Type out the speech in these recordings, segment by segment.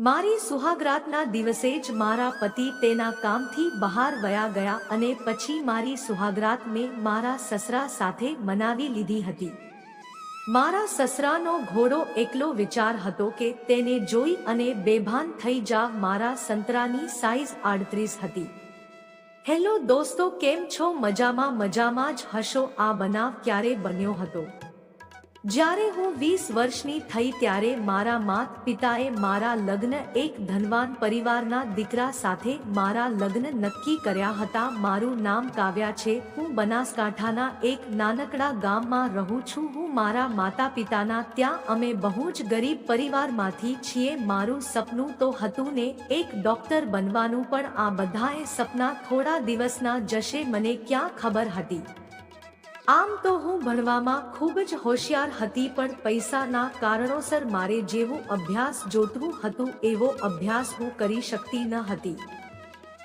મારી સુહાગરાતના દિવસે જ મારા પતિ તેના કામથી બહાર વયા ગયા અને પછી મારી સુહાગરાત મેં મારા સસરા સાથે મનાવી લીધી હતી. મારા સસરાનો ઘોડો એકલો વિચાર હતો કે તેને જોઈ અને બેભાન થઈ જા મારા સંતરાની સાઈઝ આડત્રીસ હતી. હેલો દોસ્તો, કેમ છો? મજામાં મજામાં જ હશો? આ બનાવ ક્યારે બન્યો હતો? જ્યારે હું વીસ વર્ષની થઈ ત્યારે મારા માત પિતાએ મારા લગ્ન એક ધનવાન પરિવારના દીકરા સાથે મારા લગ્ન નક્કી કર્યા હતા. મારું નામ કાવ્યા છે. હું બનાસકાંઠાના એક નાનકડા ગામમાં રહું છું. હું મારા માતા પિતાના ત્યાં અમે બહુ જ ગરીબ પરિવારમાંથી છીએ. મારું સપનું તો હતું ને એક ડોક્ટર બનવાનું, પણ આ બધાએ સપના થોડા દિવસના જશે. મને ક્યાં ખબર હતી? આમ તો હું ભણવામાં ખૂબ જ હોશિયાર હતી, પણ પૈસાના કારણોસર મારે જેવું અભ્યાસ જોતું હતું એવો અભ્યાસ હું કરી શકતી ન હતી.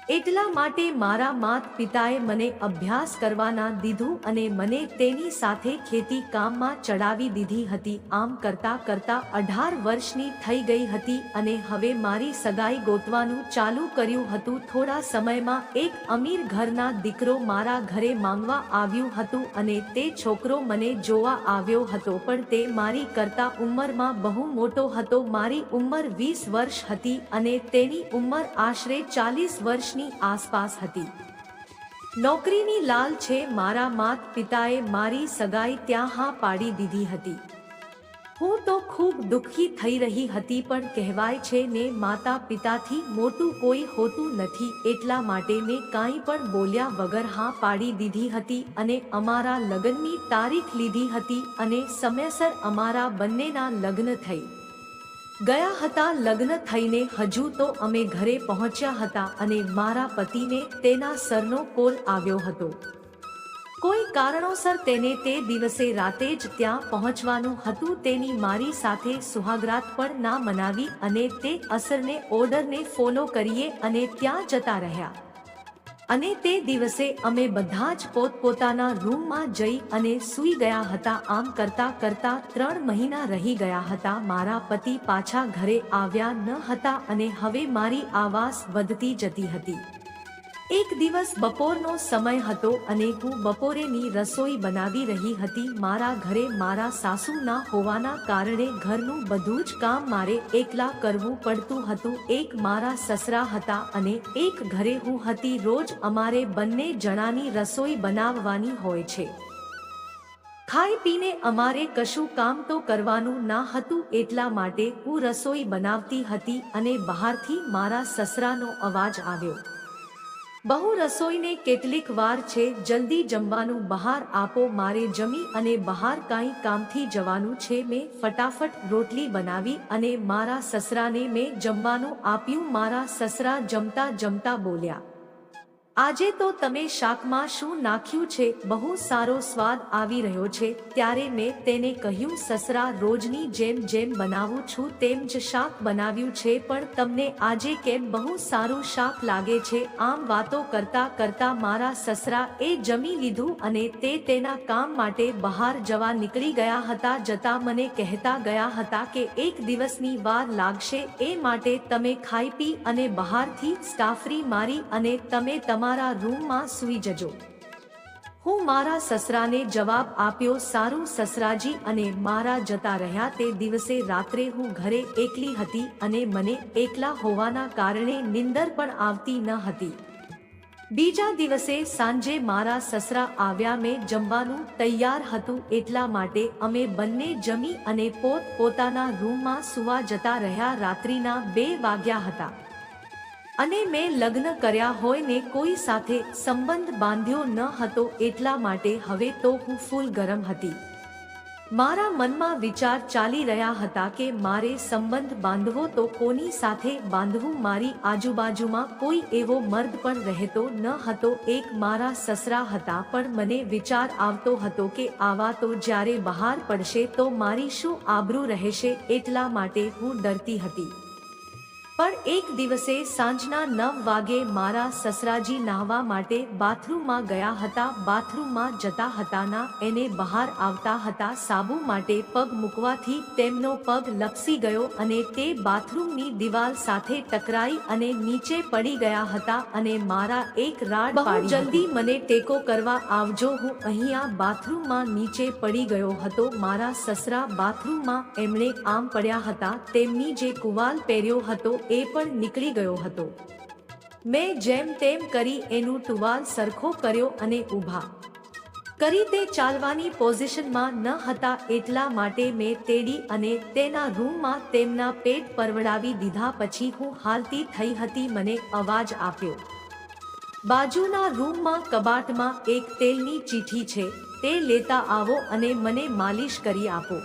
એટલા માટે મારા માત પિતાએ મને અભ્યાસ કરવાના દીધું અને મને તેની સાથે ખેતી કામમાં ચડાવી દીધી હતી. આમ કરતા કરતા અઢાર વર્ષની થઈ ગઈ હતી અને હવે મારી સગાઈ ગોતવાનું ચાલુ કર્યું હતું. થોડા સમયમાં એક અમીર ઘરના દીકરો મારા ઘરે માંગવા આવ્યું હતું અને તે છોકરો મને જોવા આવ્યો હતો, પણ તે મારી કરતા ઉંમરમાં બહુ મોટો હતો. મારી ઉંમર વીસ વર્ષ હતી અને તેની ઉંમર આશરે ચાલીસ વર્ષની આસપાસ હતી. નોકરીની લાલ છે મારા માત પિતાએ મારી સગાઈ ત્યાં હા પાડી દીધી હતી. હું તો ખૂબ દુઃખી થઈ રહી હતી પણ કહેવાય છે ને માતા પિતાથી મોટું કોઈ હોતું નથી એટલા માટે મેં કાંઈ પણ બોલ્યા વગર હા પાડી દીધી હતી અને અમારા લગ્નની તારીખ લીધી હતી અને સમયસર અમારા બંનેના લગ્ન થઈ. ગયા હતા લગ્ન થઈને હજુ તો અમે ઘરે પહોંચ્યા હતા અને મારા પતિને તેના સરનો કોલ આવ્યો હતો. કોઈ કારણોસર તેને તે દિવસે રાતે જ ત્યાં પહોંચવાનું હતું તેની મારી સાથે સુહાગરાત પણ ના મનાવી અને તે અસરને, ઓર્ડરને ફોલો કરીએ અને ત્યાં જતા રહ્યા. અને તે દિવસે અમે બધા જ પોતપોતાના રૂમમાં જઈ અને સૂઈ ગયા હતા. આમ કરતા કરતા ત્રણ મહિના રહી ગયા હતા. મારા પતિ પાછા ઘરે આવ્યા ન હતા અને હવે મારી આવાસ વધતી જતી હતી. એક દિવસ બપોરનો સમય હતો અને હું બપોરેની રસોઈ બનાવી રહી હતી. મારા ઘરે મારા સાસુ ના હોવાના કારણે ઘરનું બધું જ કામ મારે એકલા કરવું પડતું હતું. એક મારા સસરા હતા અને એક ઘરે હું હતી. રોજ અમારે બંને જણાની રસોઈ બનાવવાની હોય છે. ખાઈ પીને અમારે કશું કામ તો કરવાનું ના હતું એટલા માટે હું રસોઈ બનાવતી હતી અને બહારથી મારા સસરાનો અવાજ આવ્યો. બહુ રસોઈને કેટલીક વાર છે, જલ્દી જમવાનું બહાર આપો, મારે જમી અને બહાર કાંઈ કામથી જવાનું છે, મેં ફટાફટ રોટલી બનાવી અને મારા સસરાને મેં જમવાનું આપ્યું, મારા સસરા જમતા જમતા બોલ્યા. આજે તો તમે શાકમાં શું નાખ્યું છે? બહુ સારો સ્વાદ આવી રહ્યો છે. ત્યારે મેં તેને કહ્યું, સસરા, રોજની જેમ જેમ બનાવું છું, તેમ જ શાક બનાવ્યું છે, પણ તમને આજે કેમ બહુ સારું શાક લાગે છે? આમ વાતો કરતા કરતા મારા સસરા એ જમી લીધું અને તે તેના કામ માટે બહાર જવા નીકળી ગયા હતા, જતા મને કહેતા ગયા હતા કે એક દિવસની વાર લાગશે, એ માટે તમે ખાઈ પી અને બહારથી સ્ટાફરી મારી અને તમે તમારા રૂમમાં સૂઈ જજો. હું મારા સસરાને જવાબ આપ્યો, સારું સસરાજી અને મારા જતા રહ્યા તે દિવસે રાત્રે હું ઘરે એકલી હતી અને મને એકલા હોવાના કારણે નિંદર પણ આવતી ન હતી. બીજા દિવસે સાંજે મારા સસરા આવ્યા મેં જમવાનું તૈયાર હતું એટલા માટે અમે બંને જમી અને પોત પોતાના રૂમમાં સુવા જતા રહ્યા રાત્રિના બે વાગ્યા હતા. અને મેં લગ્ન કર્યા હોય ને કોઈ સાથે સંબંધ બાંધ્યો ન હતો એટલા માટે હવે તો હું ફૂલ ગરમ હતી. મારા મનમાં વિચાર ચાલી રહ્યા હતા કે મારે સંબંધ બાંધવો તો કોની સાથે બાંધવું મારી આજુબાજુમાં કોઈ એવો મર્દ પણ રહેતો ન હતો, એક મારા સસરા હતા પણ મને વિચાર આવતો હતો કે આવા તો જ્યારે બહાર પડશે તો મારી શું આબરૂ રહેશે એટલા માટે હું ડરતી હતી. પણ એક દિવસે સાંજના નવ વાગે મારા સસરાજી નાહવા માટે બાથરૂમમાં ગયા હતા. બાથરૂમમાં જતા હતાના એને બહાર આવતા હતા. સાબુ માટે પગ મૂકવાથી તેમનો પગ લપસી ગયો અને તે બાથરૂમની દિવાલ સાથે ટકરાઈ અને નીચે પડી ગયા હતા અને મારા એક રાડ બહુ જલ્દી મને ટેકો કરવા આવજો. હું અહીંયા બાથરૂમમાં નીચે પડી ગયો હતો. મારા સસરા બાથરૂમમાં એમણે આમ પડ્યા હતા. તેમની જે કુવાલ પહેર્યો હતો એ પણ નીકળી ગયો હતો. મેં જેમ તેમ કરી એનું ટુવાલ સરખો કર્યો અને ઊભા. કરી તે ચાલવાની પોઝિશનમાં ન હતા એટલા માટે મેં તેડી અને તેના રૂમમાં તેમના પેટ પરવડાવી દીધા પછી હું હાલતી થઈ હતી મને અવાજ આપ્યો. બાજુના રૂમમાં કબાટમાં એક તેલની ચીઠી છે, તે લેતા આવો અને મને માલિશ કરી આપો.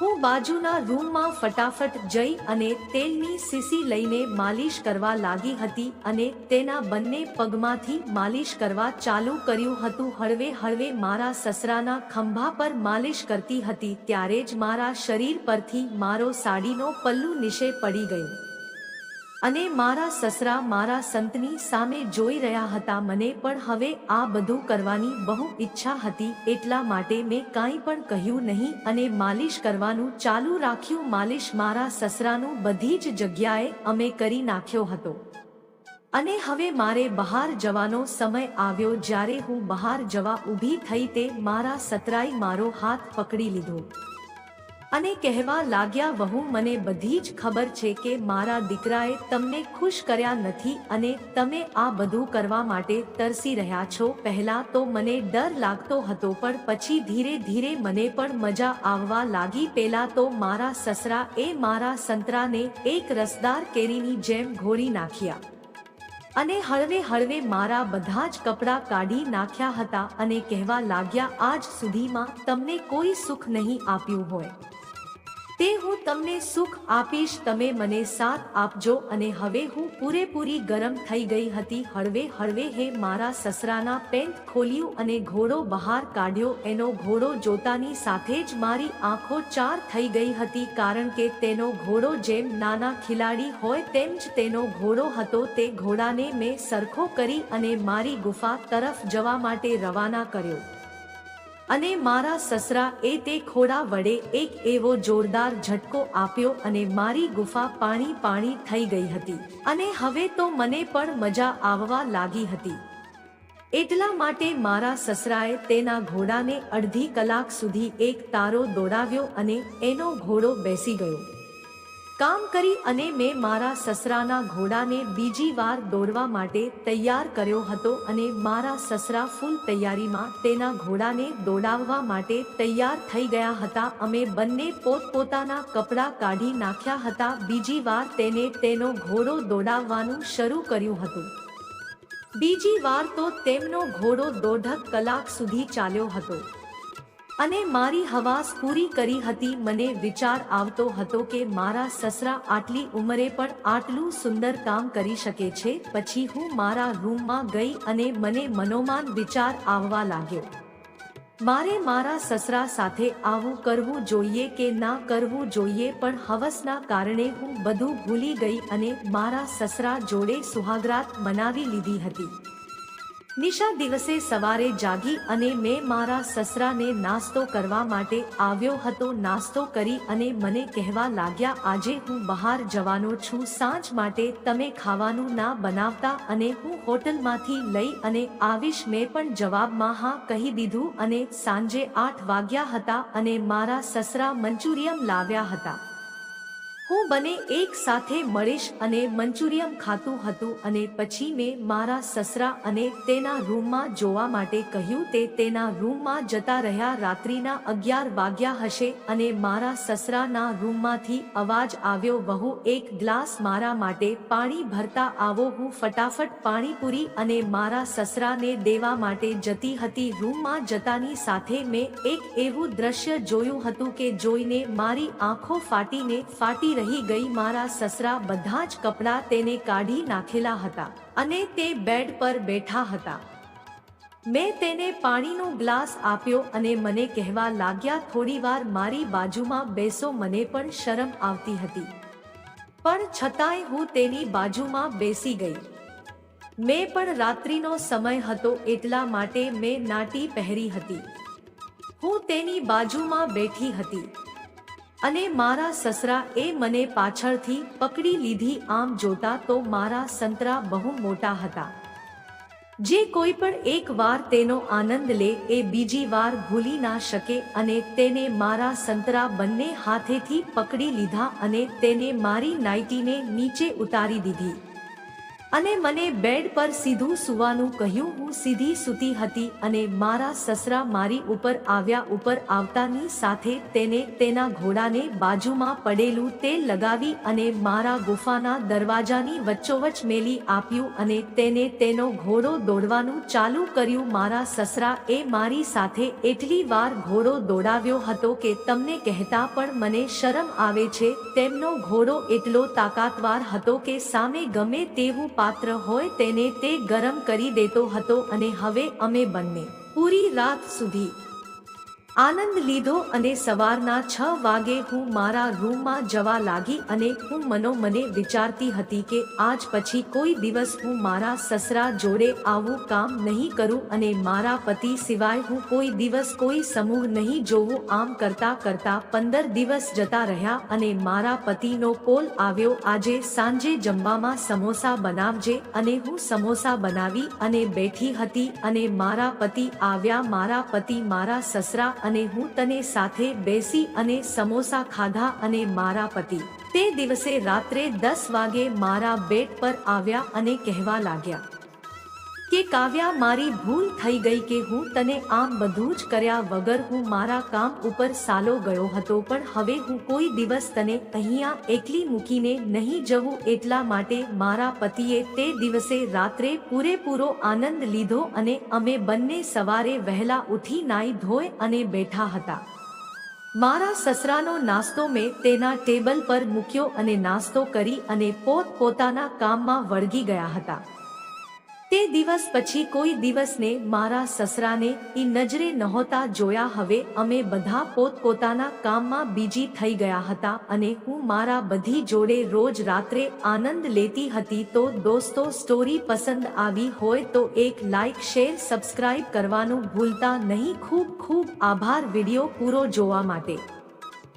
હું બાજુના રૂમમાં ફટાફટ જઈ અને તેલની સીસી લઈને માલિશ કરવા લાગી હતી અને તેના બંને પગમાંથી માલિશ કરવા ચાલુ કર્યું હતું. હળવે હળવે મારા સસરાના ખંભા પર માલિશ કરતી હતી ત્યારે જ મારા શરીર પરથી મારો સાડીનો પલ્લુ નીચે પડી ગયું. અને મારા સસરા, મારા સંતની સામે જોઈ રહ્યા હતા. મને પણ હવે આ બધું કરવાની બહુ ઈચ્છા હતી, એટલા માટે મેં કાંઈ પણ કહ્યું નહીં અને માલિશ કરવાનું ચાલુ રાખ્યું. માલિશ મારા સસરાનું બધી જ જગ્યાએ અમે કરી નાખ્યો હતો. અને હવે મારે બહાર જવાનો સમય આવ્યો. જ્યારે હું બહાર જવા ઊભી થઈ તે મારા સતરાઈ મારો હાથ પકડી લીધો. અને કહેવા લાગ્યા વહુ, મને બધી જ ખબર છે કે મારા દીકરાએ તમને ખુશ કર્યા નથી અને તમે આ બધું કરવા માટે તરસી રહ્યા છો. પહેલા તો મને ડર લાગતો હતો, પણ પછી ધીરે ધીરે મને પણ મજા આવવા લાગી. પેલા તો મારા સસરા એ મારા સંતરાને એક રસદાર કેરીની જેમ ઘોળી નાખ્યા અને હળવે હળવે મારા બધા જ કપડાં કાઢી નાખ્યા હતા અને કહેવા લાગ્યા, આજ સુધીમાં તમને કોઈ સુખ નહીં આપ્યું હોય. તે હું તમને સુખ આપીશ, તમે મને સાથ આપજો અને હવે હું પૂરેપૂરી ગરમ થઈ ગઈ હતી. હળવે હળવે હે મારા સસરાના પેન્ટ ખોલ્યું અને ઘોડો બહાર કાઢ્યો. એનો ઘોડો જોતાની સાથે જ મારી આંખો ચાર થઈ ગઈ હતી કારણ કે તેનો ઘોડો જેમ નાના ખિલાડી હોય તેમ જ તેનો ઘોડો હતો. તે ઘોડાને મેં સરખો કરી અને મારી ગુફા તરફ જવા માટે રવાના કર્યો. અને મારા સસરા એ તે ખોડા વડે એક એવો જોરદાર ઝટકો આપ્યો અને મારી ગુફા પાણી પાણી થઈ ગઈ હતી. અને હવે તો મને પણ મજા આવવા લાગી હતી. એટલા માટે મારા સસરાએ તેના ઘોડાને અડધી કલાક સુધી એક તારો દોડાવ્યો અને એનો ઘોડો બેસી ગયો. કામ કરી અને મેં મારા સસરાના ઘોડાને બીજી વાર દોડવા માટે તૈયાર કર્યો હતો અને મારા સસરા ફૂલ તૈયારીમાં તેના ઘોડાને દોડાવવા માટે તૈયાર થઈ ગયા હતા. અમે બંને પોતપોતાના કપડાં કાઢી નાખ્યા હતા. બીજી વાર તેને તેનો ઘોડો દોડાવવાનું શરૂ કર્યું હતું. બીજી વાર તો તેમનો ઘોડો દોઢક કલાક સુધી ચાલ્યો હતો. અને મારી હવાસ પૂરી કરી હતી, મને વિચાર આવતો હતો કે મારા સસરા આટલી ઉંમરે પણ આટલું સુંદર કામ કરી શકે છે, પછી હું મારા રૂમમાં ગઈ અને મને મનોમાન વિચાર આવવા લાગ્યો. મારે મારા સસરા સાથે આવું કરવું જોઈએ કે ના કરવું જોઈએ, પણ હવસના કારણે હું બધું ભૂલી ગઈ અને મારા સસરા જોડે સુહાગરાત મનાવી લીધી હતી. નિશા દિવસે સવારે જાગી અને મેં મારા સસરાને નાસ્તો કરવા માટે આવ્યો હતો. નાસ્તો કરી અને મને કહેવા લાગ્યા, આજે હું બહાર જવાનો છું. સાંજ માટે તમે ખાવાનું ના બનાવતા અને હું હોટલમાંથી લઈ અને આવીશ. મેં પણ જવાબમાં, હા, કહી દીધું. અને સાંજે આઠ વાગ્યા હતા અને મારા સસરા મંચુરિયમ લાવ્યા હતા. હું બને એક સાથે મળીશ અને મંચુરિયમ ખાતું હતું અને પછી મેં મારા સસરા અને તેના રૂમમાં જોવા માટે કહ્યું તે તેના રૂમમાં જતા રહ્યા રાત્રિના અગિયાર વાગ્યા હશે અને મારા સસરાના રૂમમાંથી અવાજ આવ્યો, વહુ, એક ગ્લાસ મારા માટે પાણી ભરતા આવો, હું ફટાફટ પાણીપુરી અને મારા સસરાને દેવા માટે જતી હતી. રૂમમાં જતાની સાથે મેં એક એવું દ્રશ્ય જોયું હતું કે જોઈને મારી આંખો ફાટીને ફાટી રહી ગઈ મારા સસરા બધા જ કપડાં તેને કાઢી નાખેલા હતા અને તે બેડ પર બેઠા હતા. મેં તેને પાણીનો ગ્લાસ આપ્યો અને મને કહેવા લાગ્યા, થોડીવાર મારી બાજુમાં બેસો, મને પણ શરમ આવતી હતી. પણ છતાંય હું તેની બાજુમાં બેસી ગઈ. મેં પણ રાત્રિનો સમય હતો એટલા માટે મેં નાટી પહેરી હતી. હું તેની બાજુમાં બેઠી હતી. અને મારા સસરા એ મને પાછળથી પકડી લીધી આમ જોતા તો મારા સંતરા બહુ મોટા હતા. જે કોઈ પણ એક વાર તેનો આનંદ લે એ બીજી વાર ભૂલી ના શકે અને તેને મારા સંતરા બંને હાથેથી પકડી લીધા અને તેને મારી નાઇટીને નીચે ઉતારી દીધી. અને મને બેડ પર સીધું સુવાનું કહ્યું. હું સીધી સૂતી હતી અને મારા સસરા મારી ઉપર આવ્યા ઉપર આવતાની સાથે તેને તેના ઘોડાને બાજુમાં પડેલું તેલ લગાવી અને મારા ગુફાના દરવાજાની વચ્ચોવચ મેલી આપ્યું અને તેને તેનો ઘોડો દોડવાનું ચાલુ કર્યું. મારા સસરા એ મારી સાથે એટલી વાર ઘોડો દોડાવ્યો હતો કે તમને કહેતા પણ મને શરમ આવે છે. તેમનો ઘોડો એટલો તાકાતવાર હતો કે સામે ગમે તેવું પાત્ર હોય તેને તે ગરમ કરી દેતો હતો અને હવે અમે બંને પૂરી રાત સુધી આનંદ લીધો અને સવારના છ વાગે હું મારા રૂમમાં જવા લાગી અને હું મનોમને વિચારતી હતી કે આજ પછી કોઈ દિવસ હું મારા સસરા જોડે આવું કામ નહીં કરું અને મારા પતિ સિવાય હું કોઈ દિવસ કોઈ સમૂહ નહીં જોવું. આમ કરતા કરતા પંદર દિવસ જતા રહ્યા અને મારા પતિનો કોલ આવ્યો, આજે સાંજે જમવામાં સમોસા બનાવજે. અને હું સમોસા બનાવી અને બેઠી હતી અને મારા પતિ આવ્યા, મારા પતિ મારા સસરા અને હું તને સાથે બેસી અને સમોસા ખાધા અને મારા પતિ. તે દિવસે રાત્રે દસ વાગે મારા બેડ પર આવ્યા અને કહેવા લાગ્યા કે કાવ્યા, મારી ભૂલ થઈ ગઈ કે હું તને આમ બધું જ કર્યા વગર હું મારા કામ ઉપર સાલો ગયો હતો, પણ હવે હું કોઈ દિવસ તને અહીંયા એકલી મૂકીને નહીં જવું એટલા માટે મારા પતિએ તે દિવસે રાત્રે પૂરેપૂરો આનંદ લીધો અને અમે બંને સવારે વહેલા ઉઠી નાઈ ધોઈ અને બેઠા હતા. મારા સસરાનો નાસ્તો મેં તેના ટેબલ પર મૂક્યો અને નાસ્તો કરી અને પોત પોતાના કામમાં વળગી ગયા હતા. તે દિવસ પછી કોઈ દિવસને મારા સસરાને ઈ નજરે નહોતા જોયા, હવે અમે બધા પોતપોતાના કામમાં બીજી થઈ ગયા હતા અને હું મારા બધી જોડે રોજ રાત્રે આનંદ લેતી હતી. તો દોસ્તો સ્ટોરી પસંદ આવી હોય તો એક લાઈક શેર સબસ્ક્રાઇબ કરવાનું ભૂલતા નહીં. ખૂબ ખૂબ આભાર વિડિયો પૂરો જોવા માટે.